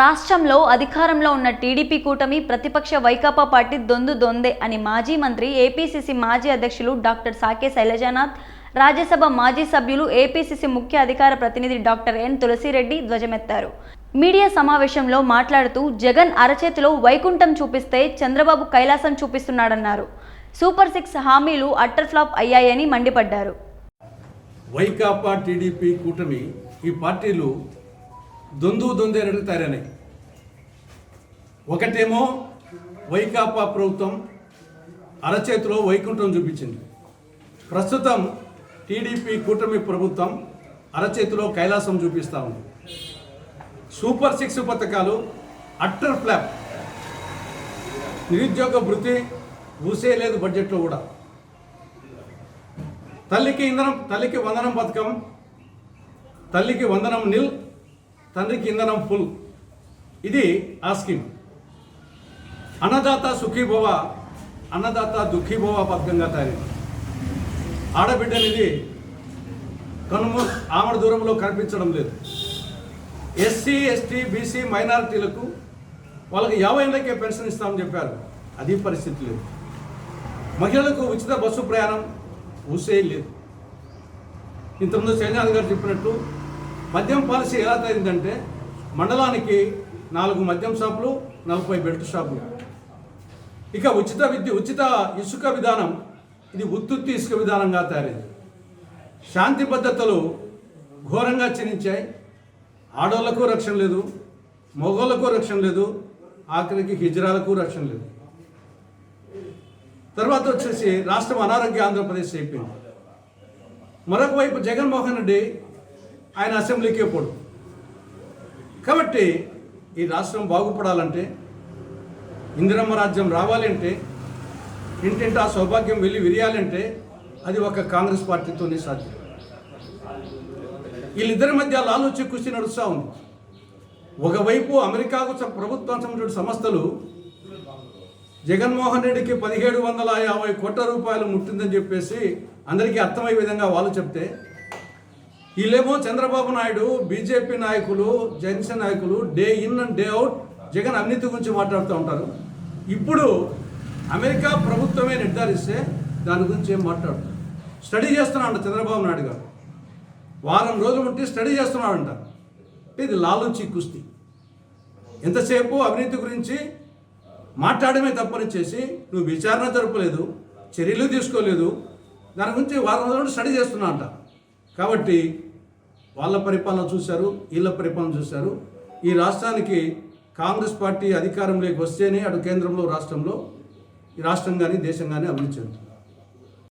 రాష్ట్రంలో అధికారంలో ఉన్న టీడీపీ కూటమి ప్రతిపక్ష వైకాపా పార్టీ దొందు దొందే అని మాజీ మంత్రి ఏపీసీసీ మాజీ అధ్యక్షులు డాక్టర్ సాకే శైలజానాథ్ రాజ్యసభ మాజీ సభ్యులు ఏపీసీసీ ముఖ్య అధికార ప్రతినిధి డాక్టర్ ఎన్ తులసిరెడ్డి ధ్వజమెత్తారు. మీడియా సమావేశంలో మాట్లాడుతూ జగన్ అరచేతిలో వైకుంఠం చూపిస్తే చంద్రబాబు కైలాసం చూపిస్తున్నాడన్నారు. సూపర్ సిక్స్ హామీలు అట్టర్ ఫ్లాప్ అయ్యాయని మండిపడ్డారు. వైకాపా టీడీపీ కూటమి ఈ పార్టీలు దొందు దొందేరడికి తయారైనాయి ఒకటేమో వైకాపా ప్రభుత్వం అరచేతిలో వైకుంఠం చూపించింది. ప్రస్తుతం టీడీపీ కూటమి ప్రభుత్వం అరచేతిలో కైలాసం చూపిస్తూ ఉంది. సూపర్ సిక్స్ పథకాలు అట్టర్ ఫ్లాప్. నిరుద్యోగ వృత్తి ఊసేయలేదు బడ్జెట్లో కూడా. తల్లికి ఇంధనం తల్లికి వందనం పథకం తల్లికి వందనం నిల్ తండ్రికి ఇంధనం ఫుల్. ఇది ఆ స్కీమ్. అన్నదాత సుఖీభవ అన్నదాత దుఃఖీభవ పథకంగా తయారైంది. ఆడబిడ్డనిది కనుమ ఆమడ దూరంలో కనిపించడం లేదు. ఎస్సీ ఎస్టీ బీసీ మైనారిటీలకు వాళ్ళకి యాభై ఏళ్ళకే పెన్షన్ ఇస్తామని చెప్పారు. అది పరిస్థితి లేదు. మహిళలకు ఉచిత బస్సు ప్రయాణం ఊసే లేదు. ఇంతకుముందు చైనాథ్ గారు చెప్పినట్టు మద్యం పాలసీ ఎలా తయారైందంటే మండలానికి నాలుగు మద్యం షాపులు నలభై బెల్ట్ షాపులు. ఇక ఉచిత విద్య ఉచిత ఇసుక విధానం ఇది ఉత్తుత్తి ఇసుక విధానంగా తయారైంది. శాంతి భద్రతలు ఘోరంగా క్షీణించాయి ఆడవాళ్ళకు రక్షణ లేదు మగోళ్ళకు రక్షణ లేదు ఆఖరికి హిజ్రాలకు రక్షణ లేదు. తర్వాత వచ్చేసి రాష్ట్రం అనారోగ్య ఆంధ్రప్రదేశ్ అయిపోయింది. మరొక వైపు జగన్మోహన్ రెడ్డి ఆయన అసెంబ్లీకే పోడు. కాబట్టి ఈ రాష్ట్రం బాగుపడాలంటే ఇందిరమ్మ రాజ్యం రావాలంటే ఇంటింటా సౌభాగ్యం వెళ్ళి విరియాలంటే అది ఒక కాంగ్రెస్ పార్టీతోనే సాధ్యం. వీళ్ళిద్దరి మధ్య లాలోచి కృషి నడుస్తూ ఉంది. ఒకవైపు అమెరికాకు ప్రభుత్వం సంబంధించిన సంస్థలు జగన్మోహన్ రెడ్డికి పదిహేడు వందల యాభై కోట్ల రూపాయలు ముట్టిందని చెప్పేసి అందరికీ అర్థమయ్యే విధంగా వాళ్ళు చెప్తే వీళ్ళేమో చంద్రబాబు నాయుడు బీజేపీ నాయకులు జనసేన నాయకులు day in and day out Jagan అవినీతి గురించి మాట్లాడుతూ ఉంటారు. ఇప్పుడు అమెరికా ప్రభుత్వమే నిర్ధారిస్తే దాని గురించి ఏం మాట్లాడుతారు? స్టడీ చేస్తున్నాడు చంద్రబాబు నాయుడు గారు. వారం రోజులు ఉంటే స్టడీ చేస్తున్నాడంట. ఇది లాలుచి కుస్తీ. ఎంతసేపు అవినీతి గురించి మాట్లాడమే తప్పని చేసి నువ్వు విచారణ జరపలేదు చర్యలు తీసుకోలేదు దాని గురించి వారం రోజులు స్టడీ చేస్తున్నా అంట కాబట్టి వాళ్ళ పరిపాలన చూశారు వీళ్ళ పరిపాలన చూశారు. ఈ రాష్ట్రానికి కాంగ్రెస్ పార్టీ అధికారంలోకి వస్తేనే అటు కేంద్రంలో రాష్ట్రంలో ఈ రాష్ట్రం కానీ దేశం కానీ అభివృద్ధి చెందుతుంది.